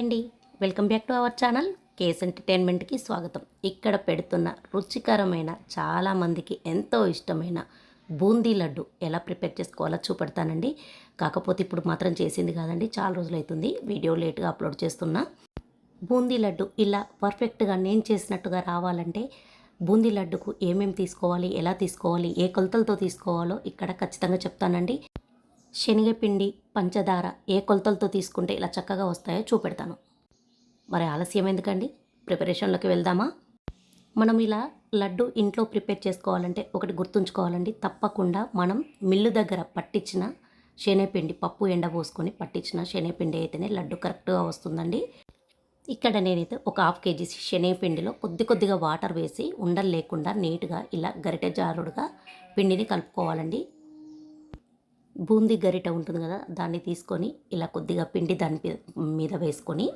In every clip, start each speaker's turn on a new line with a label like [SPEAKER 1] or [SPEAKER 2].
[SPEAKER 1] అండి. Welcome back to our channel. Case ఎంటర్టైన్మెంట్కి స్వాగతం. ఇక్కడ పెడుతున్న రుచికరమైన చాలామందికి ఎంతో ఇష్టమైన బూందీ లడ్డు ఎలా ప్రిపేర్ చేసుకోవాలో చూపెడతానండి. కాకపోతే ఇప్పుడు మాత్రం చేసింది కాదండి. చాలా రోజులు అవుతుంది వీడియో లేట్గా అప్లోడ్ చేస్తున్నా. బూందీ లడ్డు ఇలా పర్ఫెక్ట్గా నేను చేసినట్టుగా రావాలంటే బూందీ లడ్డుకు ఏమేమి తీసుకోవాలి ఎలా తీసుకోవాలి ఏ కొలతలతో తీసుకోవాలో ఇక్కడ ఖచ్చితంగా చెప్తానండి. శనగపిండి పంచదార ఏ కొలతలతో తీసుకుంటే ఇలా చక్కగా వస్తాయో చూపెడతాను. మరి ఆలస్యం ఎందుకండి? ప్రిపరేషన్లోకి వెళ్దామా? మనం ఇలా లడ్డు ఇంట్లో ప్రిపేర్ చేసుకోవాలంటే ఒకటి గుర్తుంచుకోవాలండి. తప్పకుండా మనం మిల్లు దగ్గర పట్టించిన శనగపిండి పప్పు ఎండబోసుకొని పట్టించిన శనగపిండి అయితేనే లడ్డు కరెక్ట్గా వస్తుందండి. ఇక్కడ నేనైతే ఒక హాఫ్ కేజీ శనగపిండిలో కొద్ది కొద్దిగా వాటర్ వేసి ఉండలు లేకుండా నీట్గా ఇలా గరిటె జారుడుగా పిండిని కలుపుకోవాలండి. బూందీ గరిట ఉంటుంది కదా దాన్ని తీసుకొని ఇలా కొద్దిగా పిండి దాని మీద వేసుకొని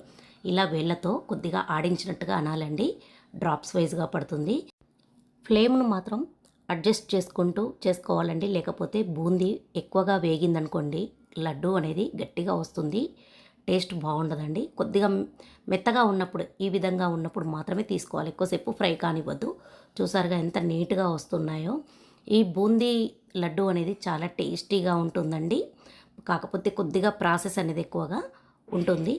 [SPEAKER 1] ఇలా వేళ్ళతో కొద్దిగా ఆడించినట్టుగా అనాలండి. డ్రాప్స్ వైజ్గా పడుతుంది. ఫ్లేమ్ను మాత్రం అడ్జస్ట్ చేసుకుంటూ చేసుకోవాలండి. లేకపోతే బూందీ ఎక్కువగా వేగిందనుకోండి లడ్డు అనేది గట్టిగా వస్తుంది. టేస్ట్ బాగుండదండి. కొద్దిగా మెత్తగా ఉన్నప్పుడు ఈ విధంగా ఉన్నప్పుడు మాత్రమే తీసుకోవాలి. ఎక్కువసేపు ఫ్రై కానివ్వద్దు. చూసారుగా ఎంత నీట్గా వస్తున్నాయో. ఈ బూందీ లడ్డు అనేది చాలా టేస్టీగా ఉంటుందండి. కాకపోతే కొద్దిగా ప్రాసెస్ అనేది ఎక్కువగా ఉంటుంది.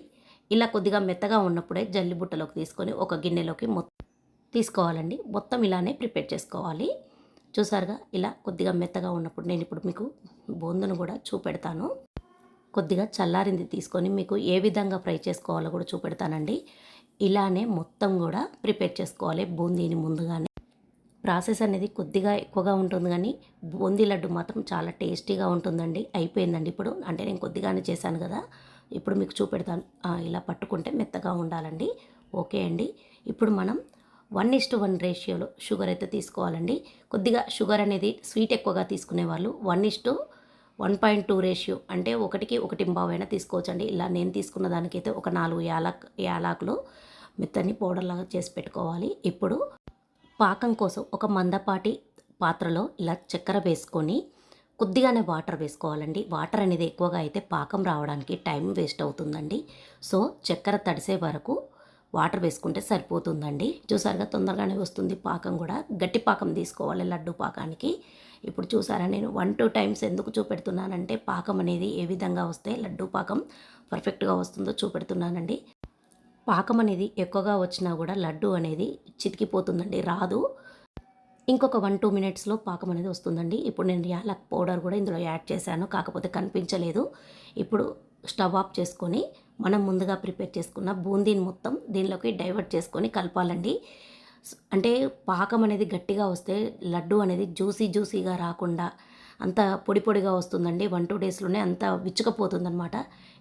[SPEAKER 1] ఇలా కొద్దిగా మెత్తగా ఉన్నప్పుడే జల్లి బుట్టలోకి తీసుకొని ఒక గిన్నెలోకి మొత్తం తీసుకోవాలండి. మొత్తం ఇలానే ప్రిపేర్ చేసుకోవాలి. చూసారుగా ఇలా కొద్దిగా మెత్తగా ఉన్నప్పుడు నేను ఇప్పుడు మీకు బోందును కూడా చూపెడతాను. కొద్దిగా చల్లారింది తీసుకొని మీకు ఏ విధంగా ఫ్రై చేసుకోవాలో కూడా చూపెడతానండి. ఇలానే మొత్తం కూడా ప్రిపేర్ చేసుకోవాలి బూందీని ముందుగానే. ప్రాసెస్ అనేది కొద్దిగా ఎక్కువగా ఉంటుంది కానీ బూందీ లడ్డు మాత్రం చాలా టేస్టీగా ఉంటుందండి. అయిపోయిందండి ఇప్పుడు. అంటే నేను కొద్దిగానే చేశాను కదా. ఇప్పుడు మీకు చూపెడతాను. ఇలా పట్టుకుంటే మెత్తగా ఉండాలండి. ఓకే అండి. ఇప్పుడు మనం వన్ ఇస్ వన్ రేషియోలో షుగర్ అయితే తీసుకోవాలండి. కొద్దిగా షుగర్ అనేది స్వీట్ ఎక్కువగా తీసుకునే వాళ్ళు one is one point two ratio అంటే ఒకటికి ఒకటి బావైనా తీసుకోవచ్చండి. ఇలా నేను తీసుకున్న దానికైతే ఒక నాలుగు యాలక్ యాలాకులు మెత్తని పౌడర్లాగా చేసి పెట్టుకోవాలి. ఇప్పుడు పాకం కోసం ఒక మందపాటి పాత్రలో ఇలా చక్కెర వేసుకొని కొద్దిగానే వాటర్ వేసుకోవాలండి. వాటర్ అనేది ఎక్కువగా అయితే పాకం రావడానికి టైం వేస్ట్ అవుతుందండి. సో చక్కెర తడిసే వరకు వాటర్ వేసుకుంటే సరిపోతుందండి. చూసారుగా తొందరగానే వస్తుంది పాకం కూడా. గట్టి పాకం తీసుకోవాలి లడ్డు పాకానికి. ఇప్పుడు చూసారా నేను వన్ టూ టైమ్స్ ఎందుకు చూపెడుతున్నానంటే పాకం అనేది ఏ విధంగా వస్తే లడ్డు పాకం పర్ఫెక్ట్గా వస్తుందో చూపెడుతున్నానండి. పాకం అనేది ఎక్కువగా వచ్చినా కూడా లడ్డు అనేది చితికిపోతుందండి రాదు. ఇంకొక వన్ టూ మినిట్స్లో పాకం అనేది వస్తుందండి. ఇప్పుడు నేను యాలక్ పౌడర్ కూడా ఇందులో యాడ్ చేశాను కాకపోతే కనిపించలేదు. ఇప్పుడు స్టవ్ ఆఫ్ చేసుకొని మనం ముందుగా ప్రిపేర్ చేసుకున్న బూందీని మొత్తం దీనిలోకి డైవర్ట్ చేసుకొని కలపాలండి. అంటే పాకం అనేది గట్టిగా వస్తే లడ్డు అనేది జ్యూసీ జ్యూసీగా రాకుండా అంత పొడి పొడిగా వస్తుందండి. వన్ టూ డేస్లోనే అంత విచ్చుకపోతుందన్నమాట.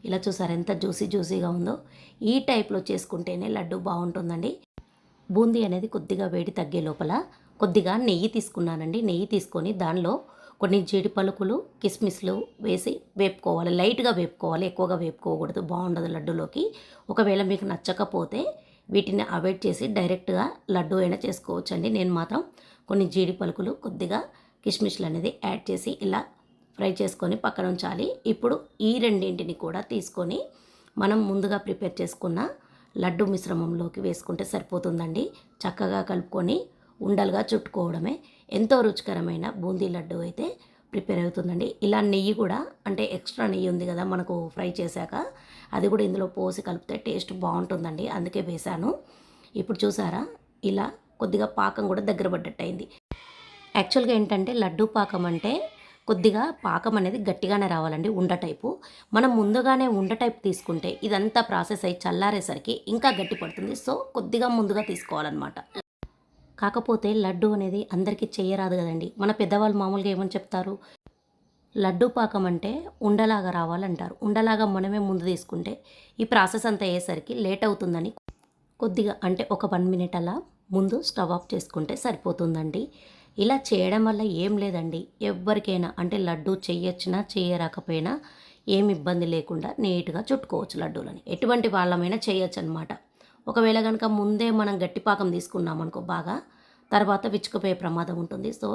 [SPEAKER 1] ఇలా చూసారు ఎంత జ్యూసీ జ్యూసీగా ఉందో. ఈ టైప్లో చేసుకుంటేనే లడ్డు బాగుంటుందండి. బూందీ అనేది కొద్దిగా వేడి తగ్గే లోపల కొద్దిగా నెయ్యి తీసుకున్నానండి. నెయ్యి తీసుకొని దానిలో కొన్ని జీడి పలుకులు కిస్మిస్లు వేసి వేపుకోవాలి. లైట్గా వేపుకోవాలి. ఎక్కువగా వేపుకోకూడదు. బాగుండదు లడ్డులోకి. ఒకవేళ మీకు నచ్చకపోతే వీటిని అవాయిడ్ చేసి డైరెక్ట్గా లడ్డు అయినా చేసుకోవచ్చండి. నేను మాత్రం కొన్ని జీడి పలుకులు కొద్దిగా కిస్మిస్లు అనేది యాడ్ చేసి ఇలా ఫ్రై చేసుకొని పక్కన ఉంచాలి. ఇప్పుడు ఈ రెండింటిని కూడా తీసుకొని మనం ముందుగా ప్రిపేర్ చేసుకున్న లడ్డు మిశ్రమంలోకి వేసుకుంటే సరిపోతుందండి. చక్కగా కలుపుకొని ఉండలుగా చుట్టుకోవడమే. ఎంతో రుచికరమైన బూందీ లడ్డు అయితే ప్రిపేర్ అవుతుందండి. ఇలా నెయ్యి కూడా అంటే ఎక్స్ట్రా నెయ్యి ఉంది కదా మనకు ఫ్రై చేశాక అది కూడా ఇందులో పోసి కలిపితే టేస్ట్ బాగుంటుందండి. అందుకే వేశాను. ఇప్పుడు చూసారా? ఇలా కొద్దిగా పాకం కూడా దగ్గర పడ్డట్టు అయింది యాక్చువల్గా ఏంటంటే లడ్డూ పాకం అంటే కొద్దిగా పాకం అనేది గట్టిగానే రావాలండి ఉండ టైపు. మనం ముందుగానే ఉండ టైపు తీసుకుంటే ఇదంతా ప్రాసెస్ అయ్యి చల్లారేసరికి ఇంకా గట్టి పడుతుంది. సో కొద్దిగా ముందుగా తీసుకోవాలన్నమాట. కాకపోతే లడ్డు అనేది అందరికీ చేయరాదు కదండి. మన పెద్దవాళ్ళు మామూలుగా ఏమని చెప్తారు? లడ్డు పాకం అంటే ఉండలాగా రావాలంటారు. ఉండలాగా మనమే ముందు తీసుకుంటే ఈ ప్రాసెస్ అంతా అయ్యేసరికి లేట్ అవుతుందని కొద్దిగా అంటే ఒక వన్ మినిట్ అలా ముందు స్టవ్ ఆఫ్ చేసుకుంటే సరిపోతుందండి. ఇలా చేయడం వల్ల ఏం లేదండి. ఎవరికైనా అంటే లడ్డు చేయొచ్చినా చేయరాకపోయినా ఏం ఇబ్బంది లేకుండా నీట్గా చుట్టుకోవచ్చు లడ్డూలని. ఎటువంటి వాళ్ళమైనా చేయొచ్చు అనమాట ఒకవేళ కనుక ముందే మనం గట్టిపాకం తీసుకున్నామనుకో తీసుకున్నాం అనుకో బాగా తర్వాత విచ్చుకుపోయే ప్రమాదం ఉంటుంది. సో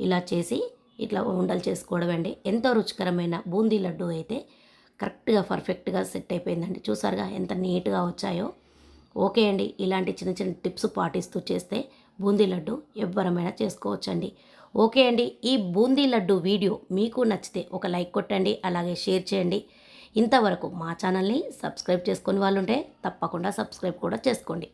[SPEAKER 1] ఇలా చేసి ఇట్లా ఉండలు చేసుకోవడం అండి. ఎంతో రుచికరమైన బూందీ లడ్డు అయితే కరెక్ట్గా పర్ఫెక్ట్గా సెట్ అయిపోయిందండి. చూసారుగా ఎంత నీట్గా వచ్చాయో. ఓకే అండి. ఇలాంటి చిన్న చిన్న టిప్స్ పాటిస్తూ చేస్తే బూందీ లడ్డు ఎవ్వరమైనా చేసుకోవచ్చండి. ఓకే అండి. ఈ బూందీ లడ్డు వీడియో మీకు నచ్చితే ఒక లైక్ కొట్టండి అలాగే షేర్ చేయండి. ఇంతవరకు మా ఛానల్ని సబ్స్క్రైబ్ చేసుకుని వాళ్ళు ఉంటే తప్పకుండా సబ్స్క్రైబ్ కూడా చేసుకోండి.